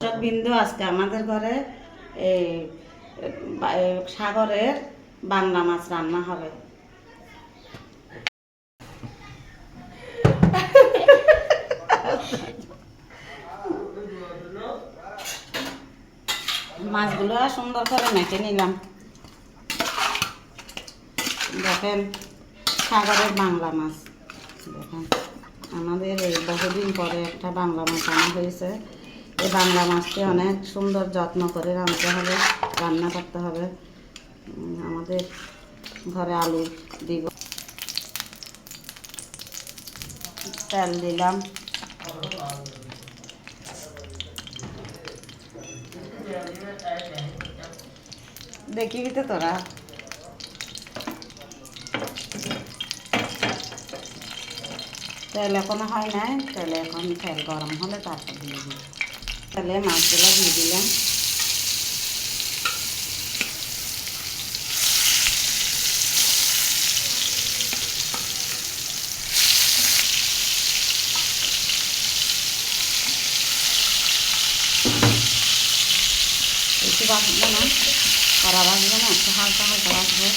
বিন্দু আজকে আমাদের ঘরে এই এই সাগরের বাংলা মাছ রান্না হবে। মাছগুলো সুন্দর করে মেখে নিলাম। দেখেন, সাগরের বাংলা মাছ। দেখেন, আমাদের এই বহুদিন পরে একটা বাংলা মাছ আনা হয়েছে। এই বাংলা মাছকে অনেক সুন্দর যত্ন করে রাঁধতে হবে, রান্না করতে হবে। আমাদের ঘরে আলু দিব। তেল দিলাম। দেখবি তো তোরা। তেল এখনও হয় নাই, তেল এখন তেল গরম হলে তারপর দিয়ে দিই তেলে মাছগুলো দিয়ে দিলাম। একটু বাঁচবে না কড়া বাঁচবে না একটু হালকা হালকা বাঁচবে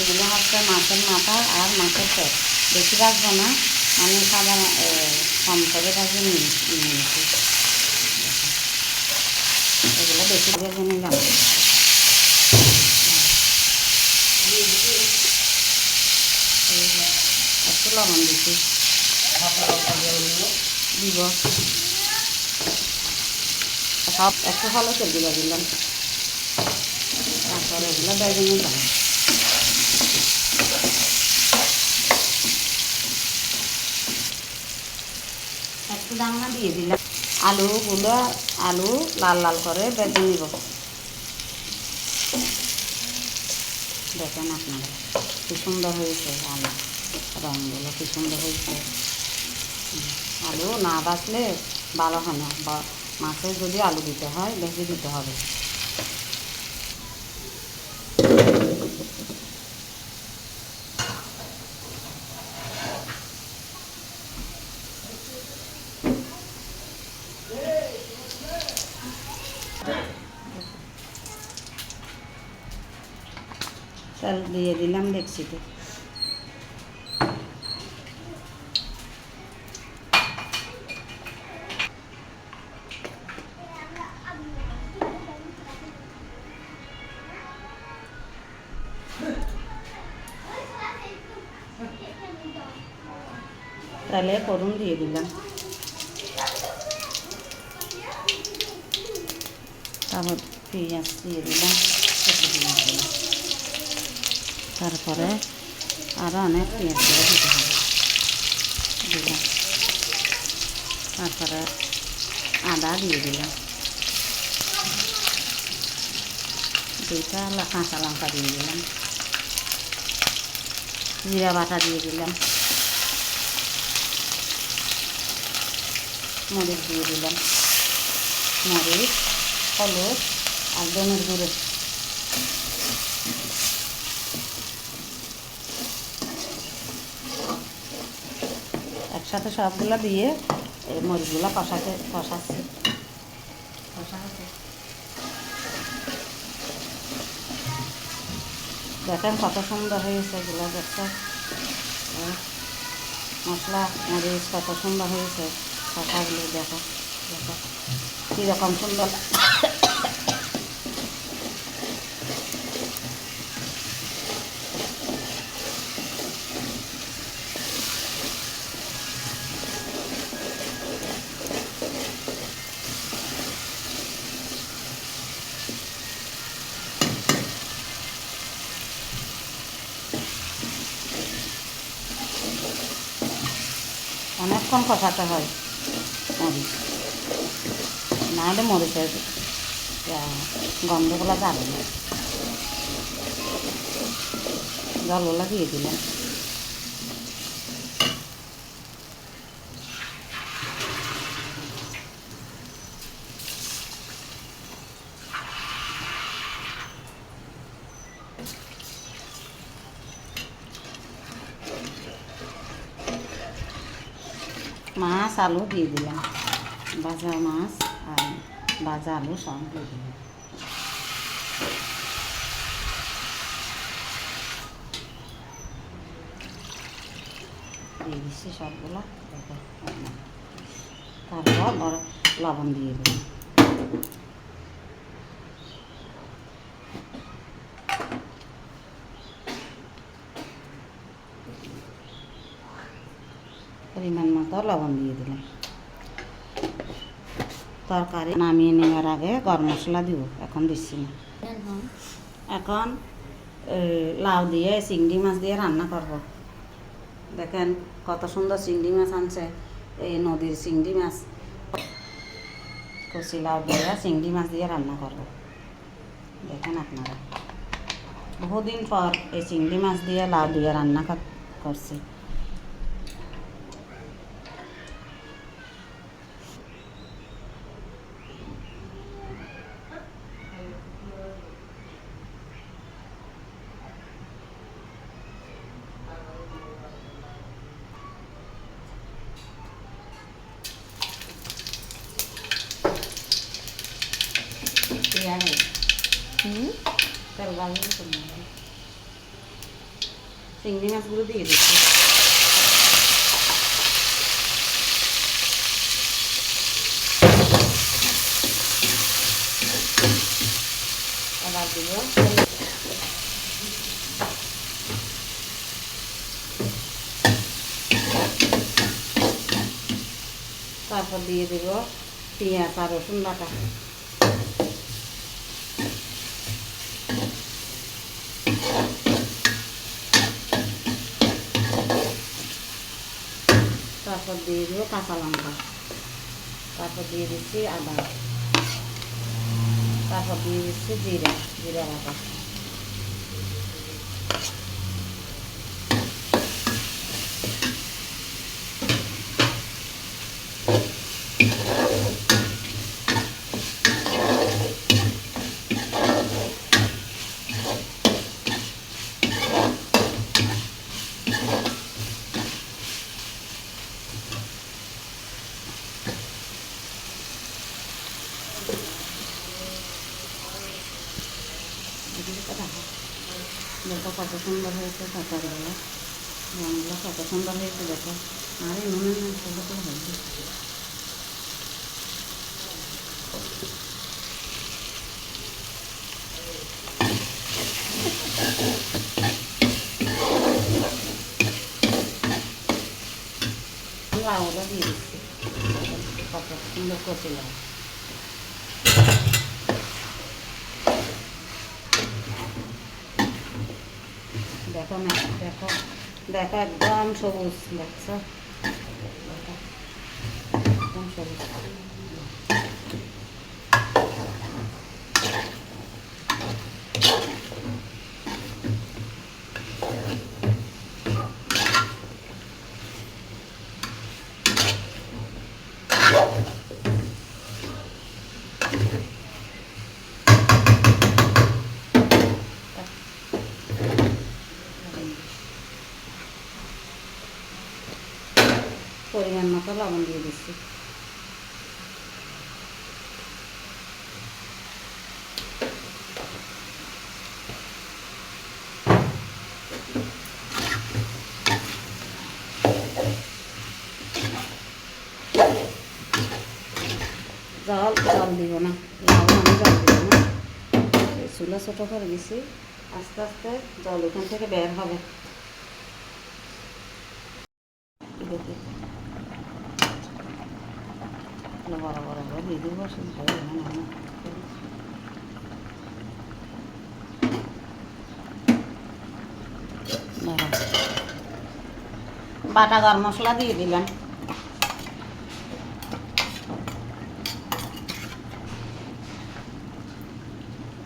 এগুলো হচ্ছে মাছের মাথা আর মাছের পেট। বেশি রাখব না আমি এ, কম করে ভাজে নিয়েছি। বেশি ভেজে নিলাম একটু লবণ দিচ্ছি দিব সব একটু ভালো সেগুলো দিলাম তারপরে এগুলো বেজে নিলাম একটু ডাঙনা দিয়ে দিলাম। আলুগুলো আলু লাল লাল করে বেজে নিব। দেখেন আপনারা, কি সুন্দর হয়েছে আলু রঙগুলো কি সুন্দর হয়েছে। আলু না বাঁচলে ভালো হয় না, বা মাছে যদি আলু দিতে হয়, বেশি দিতে হবে তেল দিয়ে দিলাম তাহলে করুন দিয়ে দিলাম তারপর পেঁয়াজ দিয়ে দিলাম তারপরে আরও অনেক পেঁয়াজ দিতে হবে। দিলাম। তারপরে আদা দিয়ে দিলাম। দুইটা কাঁচা লঙ্কা দিয়ে দিলাম। জিরা বাটা দিয়ে দিলাম। মরিচ দিয়ে দিলাম। মরিচ, হলুদ আর ধনের গুঁড়ো। একসাথে সবগুলো দিয়ে এই মরিচগুলো কষাতে, কষাচ্ছি। দেখেন কত সুন্দর হয়েছে এগুলো, দেখছেন? মশলা, মরিচ কত সুন্দর হয়েছে। কষাগুলো দেখো দেখো। কীরকম সুন্দর। অনেকক্ষণ কষাতে হয়। মরিচ। নাহলে মরিচের গন্ধগুলো যাবে না। জলগুলো দিয়ে দিলাম। মাছ, আলু দিয়ে দিলাম। ভাজা মাছ আর ভাজা আলু সব দিয়ে দিলাম। দিয়ে দিচ্ছি সবগুলো। তারপর লবণ দিয়ে দেবো পরিমাণ মতো লবণ দিয়ে দিলাম। তরকারি নামিয়ে নেওয়ার আগে গরম মশলা দিব এখন দিচ্ছি না। এখন? লাউ দিয়ে চিংড়ি মাছ দিয়ে রান্না করব। দেখেন কত সুন্দর চিংড়ি মাছ আনছে এই নদীর চিংড়ি মাছ। কচি লাউ দিয়ে চিংড়ি মাছ দিয়ে রান্না করব। দেখেন আপনারা। বহুদিন পর এই চিংড়ি মাছ দিয়ে লাউ দিয়ে রান্না করছি পেঁয়াজ তেল চিংড়ি মাছগুলো দিয়ে দিচ্ছি তারপর দিয়ে দেব পেঁয়াজ আর বাটা তারপর দিয়ে দেবো কাঁচা লঙ্কা। তারপর দিয়ে দিচ্ছি আদা। তারপর দিয়ে দিচ্ছি জিরা জিরা বাটা। এগুলো তো রাখো। দেখো কত সুন্দর হয়েছে তরকারিগুলো রঙগুলো কত সুন্দর হয়েছে দেখো আরে মনে হয় ছোটো তো হয়েছে লাউটা দিয়ে দিচ্ছি কত সুন্দর কচি দেখো দেখো। একদম সবুজ দেখছ দেখো, একদম সবুজ পরিমাণ মতো লবণ দিয়ে দিচ্ছি। জল জল দিব না। আমি জল দিব না। চুলা ছোটো করে দিছি। আস্তে আস্তে জল ওখান থেকে বের হবে। বাটা গরম মশলা দিয়ে দিলেন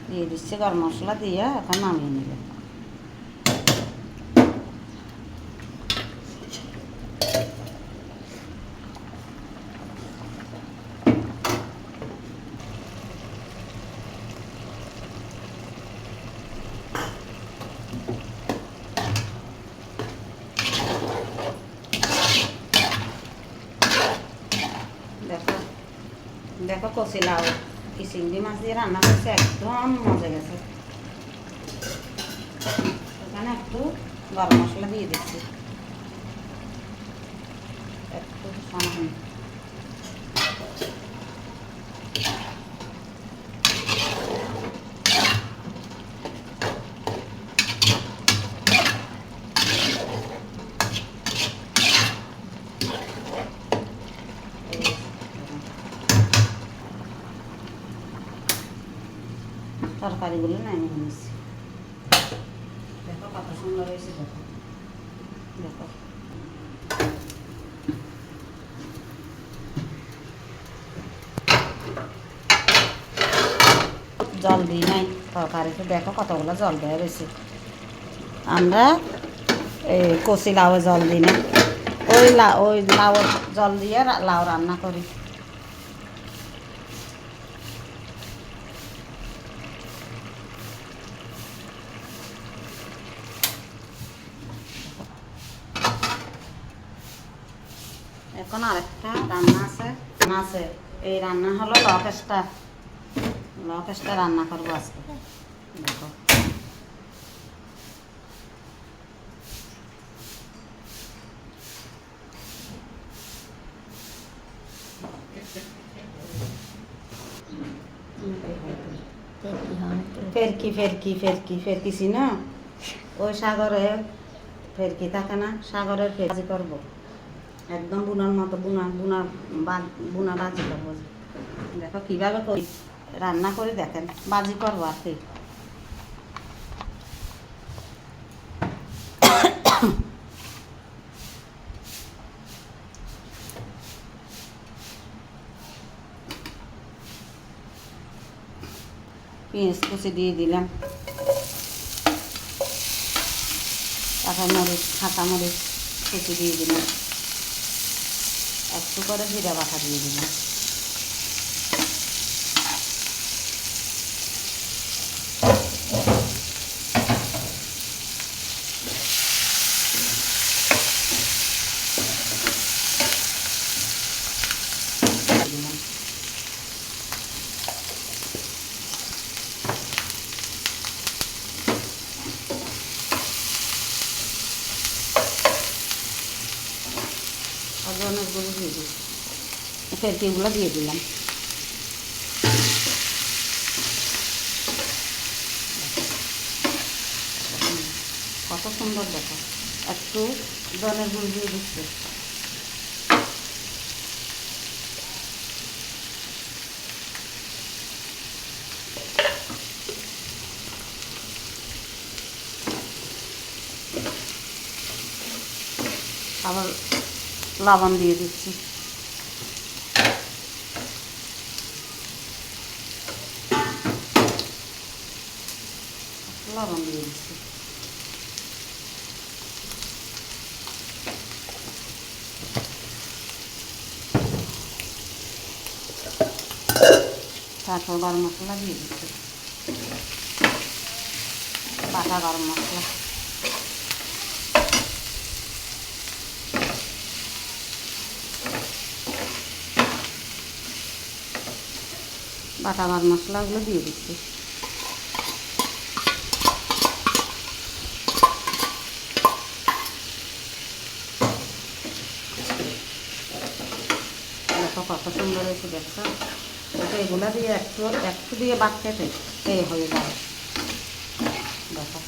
দিয়ে দিচ্ছি গরম মশলা দিয়ে এখন নামিয়ে নিলেন কষি লাউ কি চিংড়ি মাছ দিয়ে রান্না করছে একদম মজা গেছে এখানে একটু গরম মশলা দিয়ে দিচ্ছি একটু সামান্য এই তরকারিগুলো নামিয়ে নিচ্ছি দেখো কত সুন্দর হয়েছে, দেখো। দেখো। জল দিই নাই, তরকারিতে। দেখো কতগুলো জল দেওয়া রয়েছে। আমরা এই কচি লাউ জল দিই না ওই লাউ ওই লাউ জল দিয়ে লাউ রান্না করি। এখন আরেকটা রান্না আছে। আছে, এই রান্না হলো লকেশটা লকেশটা রান্না করব আজকে। দেখো। ফেরকি ফেরকি ফেরকি ফেরকি না? ওই সাগরে ফেরকি থাকে না, সাগরের ফেরকি করব। একদম বুনার মতো বুনা বুনা বা- বুনা বাজি করব। দেখো কীভাবে করি? রান্না করে দেখেন, বাজি করব আর কি। পেঁয়াজ কুচি দিয়ে দিলাম। তারপর মরিচ কাঁচা মরিচ কুচি দিয়ে দিলাম। একটু করে জিরা বাটা দিয়ে দিলাম। আর ধনের গুঁড়ো দিয়ে দিই ফেরকিগুলো দিয়ে দিলাম। কত সুন্দর দেখো। একটু ধনের গুঁড়ো দিয়ে দিচ্ছে। আবার লবণ দিয়ে দিচ্ছি। লবণ দিয়ে দিচ্ছি তারপর গরম মশলা দিয়ে দিচ্ছি বাটা গরম মশলা বাটা গরম মশলাগুলো দিয়ে দিচ্ছি দেখো কত সুন্দর হয়েছে দেখছ? এগুলা দিয়ে একটু একটু দিয়ে বাটতে এই হয়ে যাবে দেখো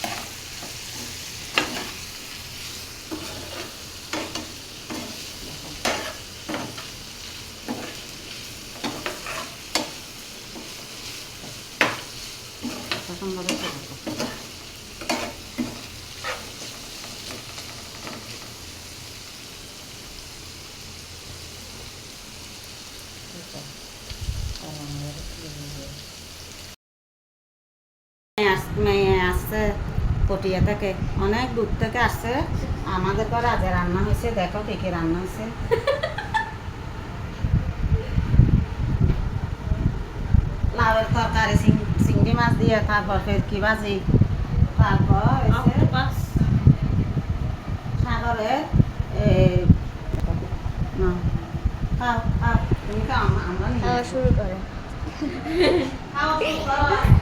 কত সুন্দর হয়েছে দেখো আস- মেয়ে আসছে পটিয়া থেকে। অনেক দূর থেকে আসছে। আমাদের ঘরে আজ রান্না হয়েছে দেখো কি কি রান্না হয়েছে। লাউয়ের তরকারি চিংড়ি মাছ দিয়ে তারপর কি ভাজি? তারপর না, খাও খাও। তুমি খাও আমরা- আমরা খাওয়া শুরু করে। খাওয়া শুরু করো।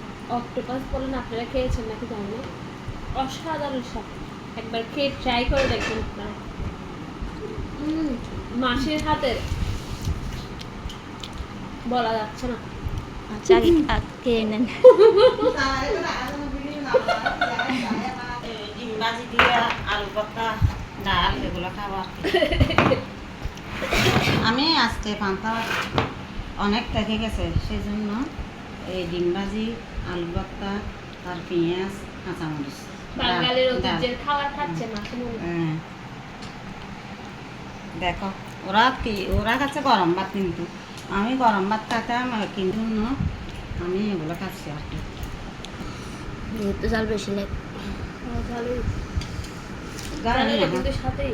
অক্টোপাস বলেন আপনারা খেয়েছেন নাকি জানি না। অসাধারণ স্বাদ। একবার খেয়ে ট্রাই করে দেখবেন আপনারা। মাসির হাতের। বলা যাচ্ছে না। আচ্ছা আগে আগে নেন। ভাজি দিয়ে আলু ভর্তা ডাল এগুলো খাবার আমি আজকে পান্তা অনেক থেকে গেছে সেই জন্য এই ডিম ভাজি আলু ভর্তা তার পেঁয়াজ কাঁচামরিচ। বাঙালির ঐতিহ্যের খাবার খাচ্ছে মাসি হ্যাঁ। দেখো ওরা কি ওরা খাচ্ছে গরম ভাত কিন্তু। আমি গরম ভাত খাতাম কিন্তু না আমি এগুলো খাচ্ছি আর কি। যেহেতু চাল বেশি লাগে। কিন্তু সাথেই।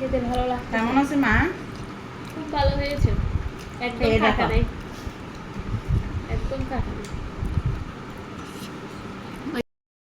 খেতে ভালো লাগছে কেমন আছে মা? খুব ভালো হয়েছে। একদম কাটা নেই। একদম কাটা নেই।